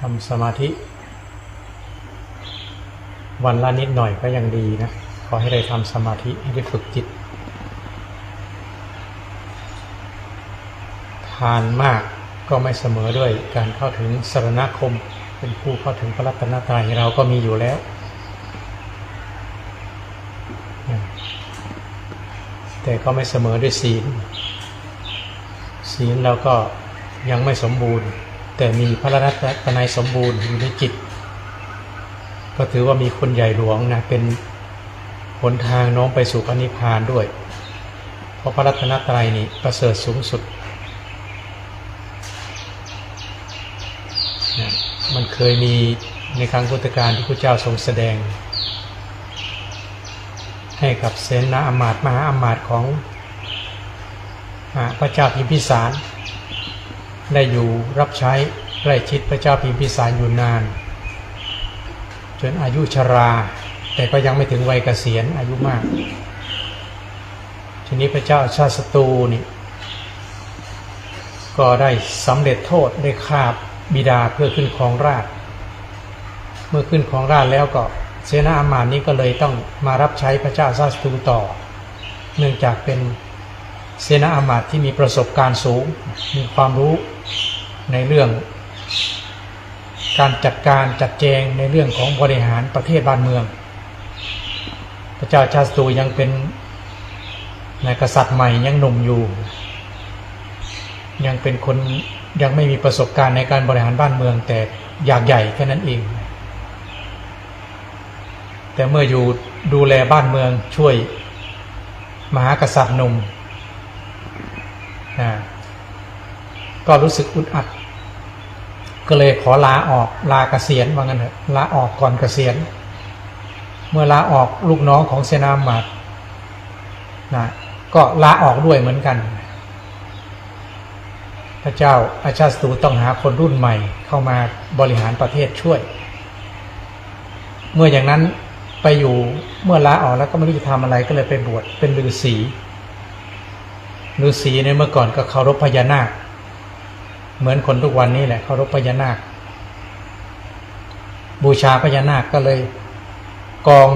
ทำสมาธิ วันละนิดหน่อยก็ยังดีนะ ขอให้ได้ทำสมาธิให้ได้ฝึกจิต ทานมากก็ไม่เสมอด้วยการเข้าถึงสรณคม เป็นผู้เข้าถึงพระรัตนตรัยเราก็มีอยู่แล้วแต่ก็ไม่เสมอด้วยศีล ศีลเราก็ยังไม่สมบูรณ์ แต่มีพระรัตนตรัยสมบูรณ์อยู่ในจิต ก็ถือว่ามีคนใหญ่หลวงนะเป็นหนทางน้องไปสู่พระนิพพานด้วย เพราะพระรัตนตรัยนี่ประเสริฐสูงสุดนะมันเคยมีในครั้งพุทธกาลที่พระเจ้าทรงแสดง ให้กับเสนาอมาตมหาอมาตของพระเจ้าพิมพิสาร ได้อยู่รับใช้ใกล้ชิดพระเจ้าพิมพิสารอยู่นาน จนอายุชรา แต่ก็ยังไม่ถึงวัยเกษียณอายุมาก ทีนี้พระเจ้าชาติศัตรูนี่ก็ได้สำเร็จโทษได้ฆ่าบิดาเพื่อขึ้นครองราช เมื่อขึ้นครองราชแล้วก็เสนาอามาตย์นี้ก็เลยต้องมารับใช้พระเจ้าชาติศัตรูต่อ เนื่องจากเป็นเสนาอามาตย์ที่มีประสบการณ์สูง มีความรู้ ในเรื่อง การจัดการจัดแจงในเรื่องของบริหารประเทศบ้านเมือง พระเจ้าชาติศัตรูยังเป็นนายกษัตริย์ใหม่ยังหนุ่มอยู่ ยังเป็นคนยังไม่มีประสบการณ์ในการบริหารบ้านเมือง แต่อยากใหญ่แค่นั้นเอง แต่เมื่ออยู่ดูแลบ้านเมืองช่วยมหากษัตริย์หนุ่มนะ ก็รู้สึกอุดอัด ก็เลยขอลาออกลาเกษียณว่างั้นเถอะลาออกก่อนเกษียณ เมื่อลาออกลูกน้องของเสนาหมาดนะก็ลาออกด้วยเหมือนกัน พระเจ้าอาชาติศัตรูต้องหาคนรุ่นใหม่เข้ามาบริหารประเทศช่วย เมื่ออย่างนั้นไปอยู่เมื่อลาออกแล้วก็ไม่รู้จะทำอะไรก็เลยไปบวชเป็นฤาษีฤาษีในเมื่อก่อนก็เคารพพญานาค เหมือนคนทุกวันนี้แหละเคารพพญานาค บูชาพญานาคก็เลย กอง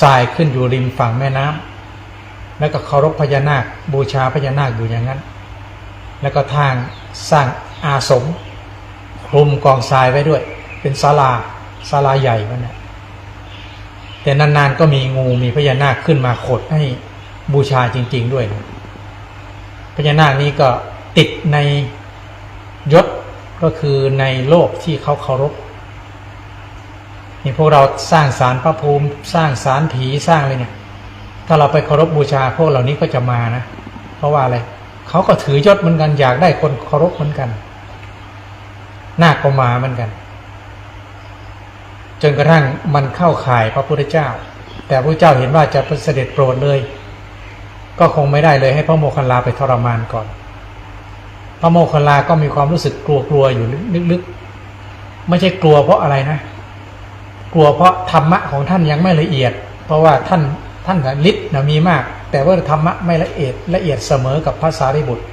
ทรายขึ้นอยู่ริมฝั่งแม่น้ำแล้วก็เคารพพญานาค บูชาพญานาคอยู่อย่างนั้น แล้วก็ทางสร้างอาสมคลุมกองทรายไว้ด้วย เป็นศาลาศาลาใหญ่มันนะแต่นานๆก็มีงูมีพญานาคขึ้นมาขดให้บูชาจริง ๆ ด้วยนะพญานาคนี้ก็ติดใน ยศก็คือในโลกที่เขาเคารพนี่พวกเราสร้างสารพระภูมิ สร้างสารผีสร้างอะไรเนี่ย ถ้าเราไปเคารพบูชาพวกเหล่านี้ก็จะมานะ เพราะว่าอะไรเขาก็ถือยศเหมือนกันอยากได้คนเคารพเหมือนกันนาคก็มาเหมือนกัน จนกระทั่งมันเข้าข่ายพระพุทธเจ้า แต่พระเจ้าเห็นว่าจะเสด็จโปรดเลย ก็คงไม่ได้เลยให้พระโมคคัลลาไปทรมานก่อน พระโมคคัลลาก็มีความรู้สึกกลัวๆอยู่ลึกๆ ไม่ใช่กลัวเพราะอะไรนะ กลัวเพราะธรรมะของท่านยังไม่ละเอียด เพราะว่าท่านท่านฤทธิ์นะมีมาก แต่ว่าธรรมะไม่ละเอียดละเอียดเสมอกับภาษาริบุตร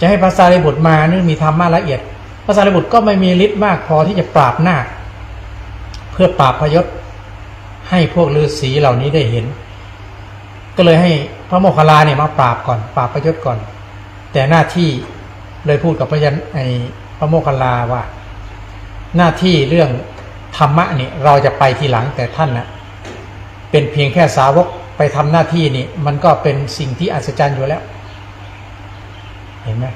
จะให้ภาษาริบุตรมานี่มีธรรมะละเอียดภาษาริบุตรก็ไม่มีฤทธิ์มากพอที่จะปราบหน้าคเพื่อปราบพยศให้พวกฤาษีเหล่านี้ได้เห็น ก็เลยให้พระโมคคัลลาเนี่ยมาปราบก่อน ปราบพยศก่อน แต่หน้าที่เลยพูดกับพระยันไอพระโมคคัลลาว่า หน้าที่เรื่องธรรมะนี่เราจะไปทีหลังแต่ท่านนะ่ะเป็นเพียงแค่สาวกไปทำหน้าที่นี่ มันก็เป็นสิ่งที่อัศจรรย์อยู่แล้ว เห็นไหม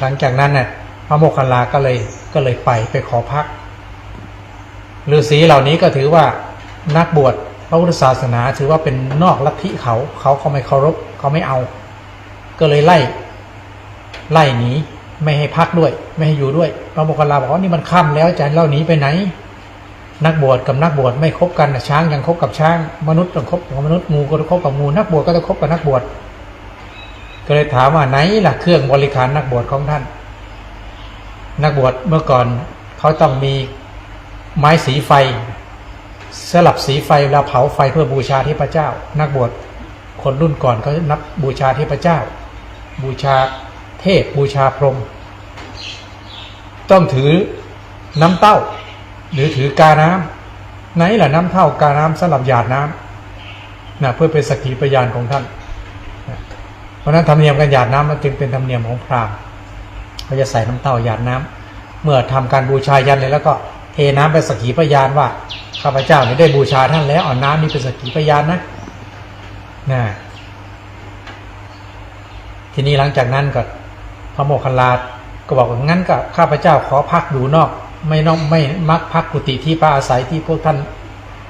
หลังจากนั้นน่ะพระโมคคัลลาก็เลยก็เลยไปไปขอพักฤาษีเหล่านี้ก็ถือว่านักบวชพระพุทธศาสนาถือว่าเป็นนอกลัทธิเขา เขาเขาไม่เคารพเขาไม่เอา ก็เลยไล่ ไล่หนีไม่ให้พักด้วย ไม่ให้อยู่ด้วยพระโมคคัลลาบอกว่านี่มันค่ำแล้วอาจะเล่าหนีไปไหน นักบวชกับนักบวชไม่คบกันนะช้างยังคบกับช้าง มนุษย์ต้องคบกับมนุษย์งูก็ต้องคบกับงูนักบวชก็ต้องคบกับนักบวชก็เลยถามว่าไหนล่ะเครื่องบริการนักบวชของท่าน นักบวชเมื่อก่อนเขาต้องมีไม้สีไฟ สลับสีไฟเวลาเผาไฟเพื่อบูชาเทพเจ้า นักบวชคนรุ่นก่อนเขานับบูชาเทพเจ้า บูชา เทพบูชาพรหมต้องถือน้ำเต้า หรือถือกาน้ำไหนล่ะน้ำเท่ากาน้ำสำหรับหยาดน้ำนะเพื่อเป็นสกขีพยานของท่าน เพราะนั้นธรรมเนียมการหยาดน้ำมันจึงเป็นธรรมเนียมของพราหมณ์เขาจะใส่น้ำเต้าหยาดน้ำเมื่อทำการบูชายันเลยแล้วก็เทน้ำเป็นสกขีพยานว่าข้าพเจ้าได้บูชาท่านแล้วเอาน้ำนี้เป็นสกขีพยานนะนะทีนี้หลังจากนั้นก็ ระโมคคัลลาก็บอกว่างั้นก็ข้าพเจ้าขอพักอยู่นอก ไม่นอกไม่มักพักกุฏิที่พระอาศัยที่พวกท่าน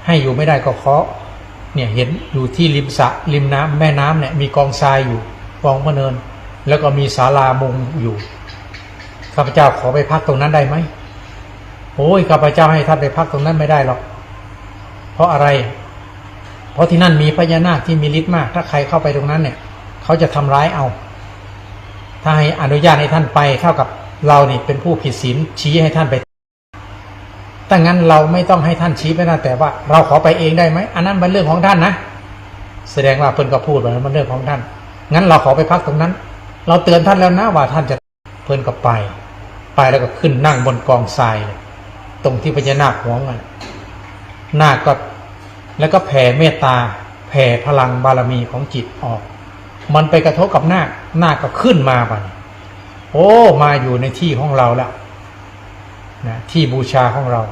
ให้อยู่ไม่ได้ก็ขอเนี่ยเห็นอยู่ที่ริมสระริมน้ำแม่น้ำเนี่ยมีกองทรายอยู่กองพระเนิน แล้วก็มีศาลามุงอยู่ข้าพเจ้าขอไปพักตรงนั้นได้ไหมโอ้ยข้าพเจ้าให้ท่านไปพักตรงนั้นไม่ได้หรอก เพราะอะไร เพราะที่นั่นมีพญานาคที่มีฤทธิ์มาก ถ้าใครเข้าไปตรงนั้นเนี่ย เขาจะทำร้ายเอา ถ้าให้อนุญาตให้ท่านไปเท่ากับเรานี่เป็นผู้ผิดศีลชี้ให้ท่านไปถ้างั้นเราไม่ต้องให้ท่านชี้ไปนะแต่ว่า เราขอไปเองได้ไหมอันนั้นเป็นเรื่องของท่านนะแสดงว่าเพิ่นก็พูดแบบนั้นมันเรื่องของท่าน งั้นเราขอไปพักตรงนั้น เราเตือนท่านแล้วนะว่าท่านจะเพิ่นก็ไป ไปแล้วก็ขึ้นนั่งบนกองทรายตรงที่พญานาคหัวมันนาคก็แล้วก็แผ่เมตตาแผ่พลังบารมีของจิตออก มันไปกระทบกับหน้าคนาก็ขึ้นมาบัดนโอ้ มาอยู่ในที่ของเราแล้วนะที่บูชาของเรา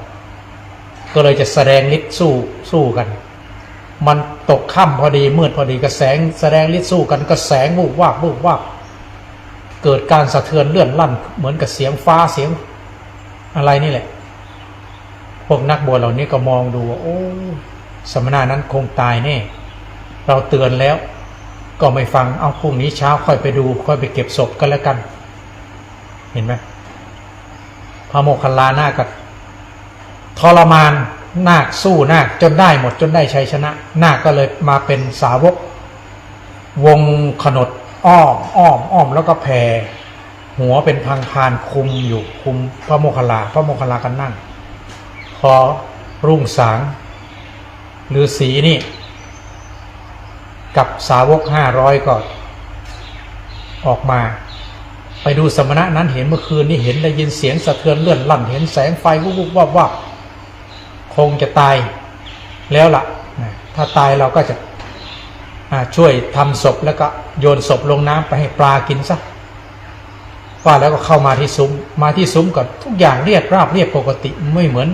ก็เลยจะแสดงฤทธิ์สู้สู้กัน มันตกค่ำพอดีมืดพอดีกระแสงแสดงฤทธิ์สู้กันกระแสงวูบวาบวูบวาบเกิดการสะเทือนเลื่อนลั่น เหมือนกับเสียงฟ้าเสียง อะไรนี่แหละ พวกนักบวชเหล่านี้ก็มองดูว่าโอ้สมณะนั้นคงตายแน่เราเตือนแล้ว ก็ไม่ฟังเอาพรุ่งนี้เช้าค่อยไปดู ค่อยไปเก็บศพกันแล้วกัน เห็นไหมพระโมคคัลลานาคก็ทรมานนาคสู้นาคจนได้หมดจนได้ชัยชนะ นาคก็เลยมาเป็นสาวก วงขนดอ้อมอ้อมอ้อมแล้วก็แผ่หัวเป็นพังพานคุมอยู่คุมพระโมคคัลลาพระโมคคัลลากันนั่งพอรุ่งสางฤาษีนี่ กับสาวกห้าร้อยก็ออกมา ไปดูสมณะนั้นเห็นเมื่อคืนนี้เห็นได้ยินเสียงสะเทือนเลื่อนลั่นเห็นแสงไฟวุบวุบวับวับคงจะตายแล้วล่ะนะถ้าตายเราก็จะช่วยทำศพแล้วก็โยนศพลงน้ำไปให้ปลากินซะว่าแล้วก็เข้ามาที่ซุ้ม มาที่ซุ้มก่อนทุกอย่างเรียบราบเรียบปกติไม่เหมือน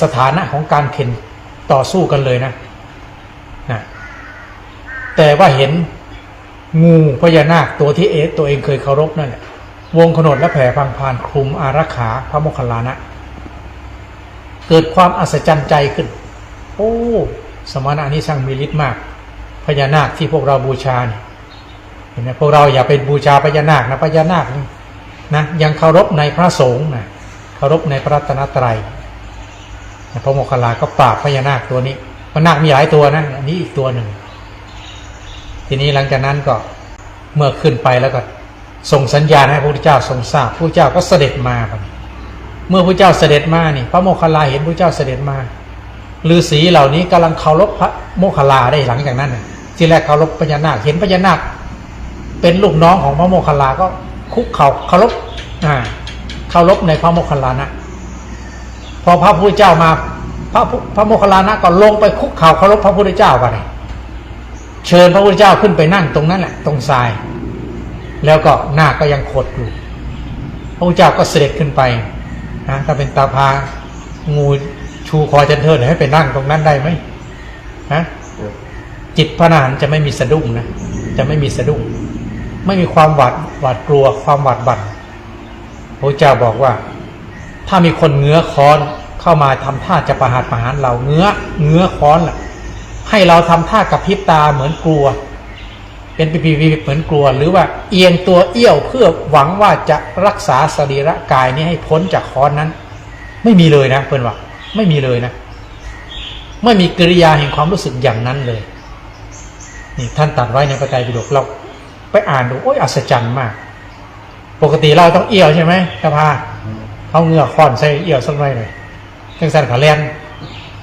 สถานะของการเข็นต่อสู้กันเลยนะ แต่ว่าเห็นงูพญานาคตัวที่เอตัวเองเคยเคารพนั่นแหละวงขนดและแผ่พังพานคลุมอารักขาพระโมคคัลลานะ เกิดความอัศจรรย์ใจขึ้น โอ้ สมณะนี้ช่างมีฤทธิ์มาก พญานาคที่พวกเราบูชาเนี่ยเห็นไหมพวกเราอย่าไปบูชาพญานาคนะพญานาคนี่นะยังเคารพในพระสงฆ์นะเคารพในพระตนตรัยพระโมคคัลลาก็ปราบพญานาคตัวนี้พญานาคมีหลายตัวนะอันนี้อีกตัวหนึ่ง ทีนี้หลังจากนั้นก็เมื่อขึ้นไปแล้วก็ส่งสัญญาณให้พระพุทธเจ้าทรงทราบพระพุทธเจ้าก็เสด็จมาบัดนี้เมื่อพระเจ้าเสด็จมานี่ พระโมคคัลลาเห็นพระเจ้าเสด็จมาฤาษีเหล่านี้กำลังเคารพพระโมคคัลลาได้หลังจากนั้นที่แรกเคารพพญานาคเห็นพญานาค เป็นลูกน้องของพระโมคคัลลาก็คุกเข่าเคารพอ่าเคารพในพระโมคคัลลานะ พอพระพุทธเจ้ามา พระพระโมคคัลลานะก็ลงไปคุกเข่าเคารพพระพุทธเจ้ากัน เชิญพระพุทธเจ้าขึ้นไปนั่งตรงนั้นแหละตรงทราย แล้วก็หน้าก็ยังขดอยู่พระพุทธเจ้าก็เสด็จขึ้นไปนะถ้าเป็นตาพางูชูคอจันเทิดให้ไปนั่งตรงนั้นได้ไหมนะจิตพระนานจะไม่มีสะดุ้งนะจะไม่มีสะดุ้ง ไม่มีความหวาดหวาดกลัวความหวาดบั่นพระพุทธเจ้าบอกว่า ถ้ามีคนเงื้อค้อนเข้ามาทำท่าจะประหารประหารเราเงื้อเงื้อค้อนล่ะ ให้เราทำท่ากระพริบตาเหมือนกลัว เป็นปีปีเหมือนกลัว หรือว่าเอียงตัวเอี้ยวเพื่อหวังว่าจะรักษาสรีระกายนี้ให้พ้นจากค้อนนั้น ไม่มีเลยนะเพื่อนว่าไม่มีเลยนะ ไม่มีกิริยาแห่งความรู้สึกอย่างนั้นเลย นี่ท่านตัดไว้ในพระไตรปิฎกเราไปอ่านดูโอ้ยอัศจรรย์มาก ปกติเราต้องเอี้ยวใช่ไหมกระพาเขาเงือกค้อนใส่เอี้ยวสักหน่อยเลยจังสันขาแลน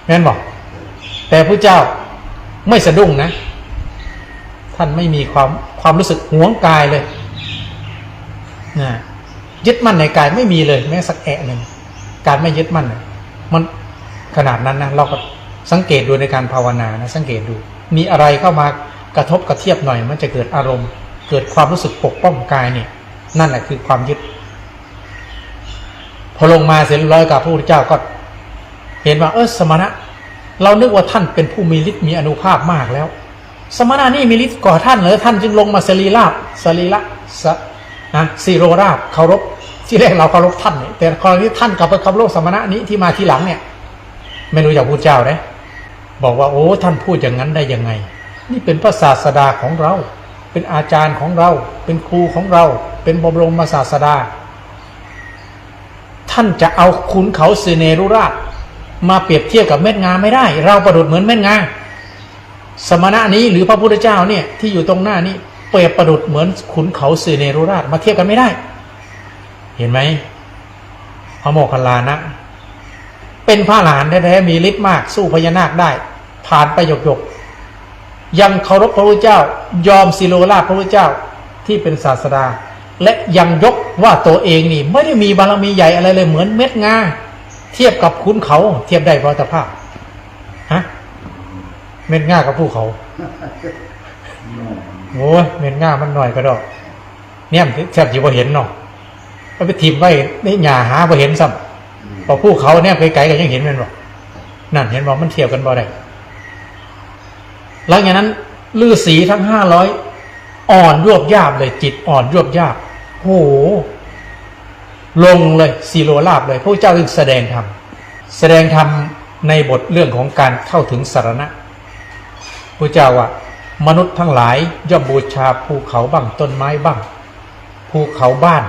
แม่นบอกแต่พระเจ้า ไม่สะดุ้งนะ ท่านไม่มีความความรู้สึกหวงกายเลยนะยึดมั่นในกายไม่มีเลยแม้สักแอะหนึ่งการไม่ยึดมั่นมันขนาดนั้นนะเราก็สังเกตดูในการภาวนานะสังเกตดู มีอะไรเข้ามากระทบกระเทียบหน่อย มันจะเกิดอารมณ์ เกิดความรู้สึกปกป้องกายเนี่ย นั่นแหละคือความยึด พอลงมาเสร็จร้อยกับพระพุทธเจ้าก็ เห็นว่าเออสมณะ เรานึกว่าท่านเป็นผู้มีฤทธิ์มีอนุภาพมากแล้ว สมณะนี่มีฤทธิ์ก่อท่านเหรอท่านจึงลงมาสรีราบสรีระสะนะสีโรราบเคารพที่แรกเราเคารพท่านเนี่ยแต่กรณีท่านกลับไปเคารพสมณะนี้ที่มาทีหลังเนี่ย ไม่รู้จากพระเจ้านะบอกว่าโอ้ท่านพูดอย่างนั้นได้ยังไง นี่เป็นพระศาสดาของเรา เป็นอาจารย์ของเรา เป็นครูของเรา เป็นบรมศาสดา ท่านจะเอาคุณเขาเสเนรุราช มาเปรียบเทียบกับเม็ดงาไม่ได้ เราประดุดเหมือนเม็ดงาสมณะนี้หรือพระพุทธเจ้าเนี่ยที่อยู่ตรงหน้านี้เปรียบประดุดเหมือนขุนเขาเสเนรุราชมาเทียบกันไม่ได้ เห็นไหมพระโมคคัลลานะ เป็นพระหลานแท้ๆมีฤทธิ์มากสู้พญานาคได้ ผ่านไปหยกๆยังเคารพพระพุทธเจ้า ยอมสิโลราชพระพุทธเจ้าที่เป็นศาสดา และยังยกว่าตัวเองนี่ ไม่ได้มีบารมีใหญ่อะไรเลยเหมือนเม็ดงา เทียบกับคุณเขา เทียบได้เพราะตภาพฮะเม็ดงากับภูเขาโอ้ยเม็ดงามันหน่อยก็ดอก เนี่ยแทบจะบ่เห็นเนาะก็ไปทีมไว้ในหญ้าหาบ่เห็นซ้ำพอภูเขาเนี่ยไกลๆก็ยังเห็นแมันบ่นั่นเห็นบอกมันเทียบกันบ่ได้หลังจากนั้นลือสีทั้งห้าร้อยอ่อนยวบยาบเลยจิตอ่อนยวบยาบโห ลงเลยสีโลลาบเลยพระเจ้าจึงแสดงธรรมแสดงธรรมในบทเรื่องของการเข้าถึงสารณะพระเจ้าว่ามนุษย์ทั้งหลายย่อมบูชาภูเขาบ้างต้นไม้บ้าง ภูเขาบ้าน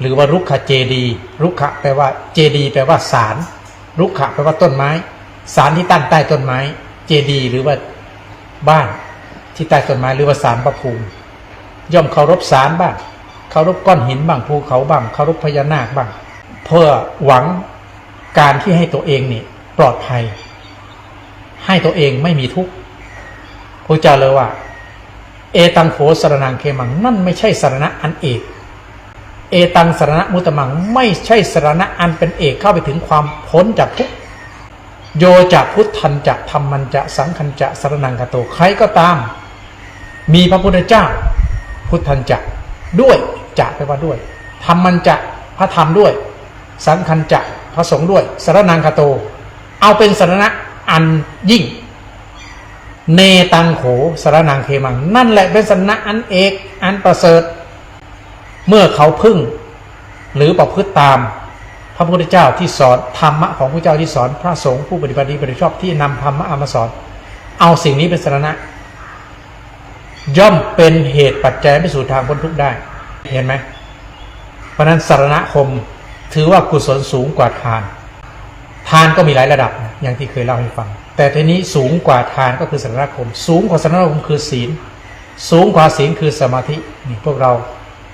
หรือว่ารุกขเจดี รุกขะแปลว่าเจดีแปลว่าสารรุกขะแปลว่าต้นไม้ สารที่ตั้งใต้ต้นไม้ เจดีหรือว่าบ้านที่ใต้ต้นไม้หรือว่าสารประภูมิย่อมเคารพสารบ้าง เคารพก้อนหินบ้างภูเขาบ้างเคารพพญานาคบ้าง เพื่อหวังการที่ให้ตัวเองนี่ปลอดภัย ให้ตัวเองไม่มีทุกข์พระเจ้าเลยว่า เอตังโขสรนังเคมังนั่นไม่ใช่สรณะอันเอก เอตังสรณะมุตมังไม่ใช่สรณะอันเป็นเอกเข้าไปถึงความพ้นจากทุกข์โยจะพุทธันจะธรรมันจะสังคันจะสรนังกโตใครก็ตาม มีพระพุทธเจ้า พุทธันจะด้วย จะแปลว่าด้วยธรรมันจะพระธรรมด้วย สังคันจะพระสงฆ์ด้วยสารนังคาโต เอาเป็นสารณะอันยิ่ง เนตังโขสารนังเคมัง นั่นแหละเป็นสารณะอันเอกอันประเสริฐ เมื่อเขาพึ่ง หรือประพฤติตามพระพุทธเจ้าที่สอนธรรมะของพระเจ้าที่สอนพระสงฆ์ผู้ปฏิบัติดีปฏิบัติชอบที่นำธรรมะอามาสอน เอาสิ่งนี้เป็นสารณะ ย่อมเป็นเหตุปัจจัยไปสู่ทางพ้นทุกข์ได้ เห็นไหมเพราะนั้นสารณคมถือว่ากุศลสูงกว่าทาน ทานก็มีหลายระดับนะอย่างที่เคยเล่าให้ฟัง แต่ทีนี้สูงกว่าทานก็คือสารณคม สูงกว่าสารณคมคือศีล สูงกว่าศีลคือสมาธินี่พวกเรา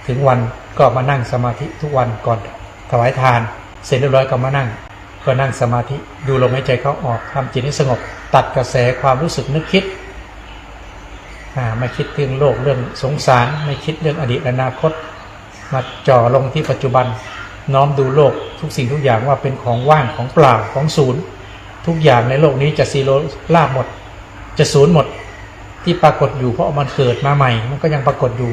ถึงวันก็มานั่งสมาธิทุกวันก่อนถวายทาน เสร็จเรียบร้อยก็มานั่ง ก็นั่งสมาธิดูลมหายใจเข้าออกทำจิตให้สงบ ตัดกระแสความรู้สึกนึกคิด ไม่คิดเรื่องโลกเรื่องสงสาร ไม่คิดเรื่องอดีตอนาคต มาจ่อลงที่ปัจจุบัน น้อมดูโลกทุกสิ่งทุกอย่างว่าเป็นของว่างของเปล่าของศูนย์ ทุกอย่างในโลกนี้จะซีโรลาบหมด จะศูนย์หมดที่ปรากฏอยู่เพราะมันเกิดมาใหม่ มันก็ยังปรากฏอยู่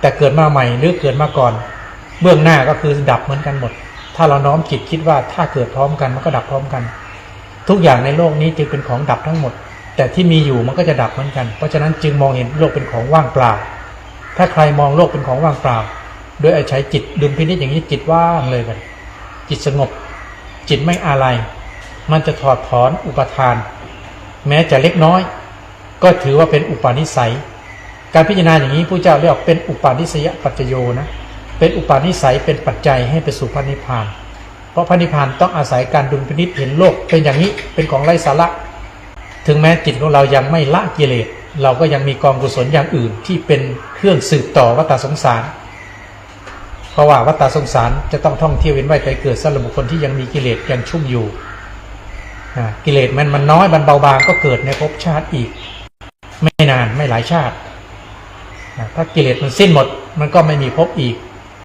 แต่เกิดมาใหม่หรือเกิดมาก่อน เบื้องหน้าก็คือดับเหมือนกันหมด ถ้าเราน้อมจิตคิดว่าถ้าเกิดพร้อมกันมันก็ดับพร้อมกัน ทุกอย่างในโลกนี้จึงเป็นของดับทั้งหมด แต่ที่มีอยู่มันก็จะดับเหมือนกัน เพราะฉะนั้นจึงมองเห็นโลกเป็นของว่างเปล่า ถ้าใครมองโลกเป็นของว่างเปล่า โดยอาศัยจิตดุลพินิจอย่างนี้จิตว่างเลยกันจิตสงบ จิตไม่อะไร มันจะถอดถอนอุปทาน แม้จะเล็กน้อย ก็ถือว่าเป็นอุปาณิสัย การพิจารณาอย่างนี้ผู้เจ้าเรียกเป็นอุปาณิสยปัจจโยนะ เป็นอุปาณิสัยเป็นปัจจัยให้ไปสู่พระนิพพาน เพราะพระนิพพานต้องอาศัยการดุลพินิจเห็นโลกเป็นอย่างนี้เป็นของไร้สาระ ถึงแม้จิตของเรายังไม่ละกิเลสเราก็ยังมีกองกุศลอย่างอื่นที่เป็นเครื่องสืบต่อวัฏสงสาร เพราะว่าวัฏสงสารจะต้องท่องเที่ยวเวียนว่ายไปเกิดสำหรับบุคคลที่ยังมีกิเลสยังชุ่มอยู่กิเลสมันมันน้อยมันเบาบางก็เกิดในภพชาติอีก ไม่นานไม่หลายชาติถ้ากิเลสมันสิ้นหมด มันก็ไม่มีภพอีก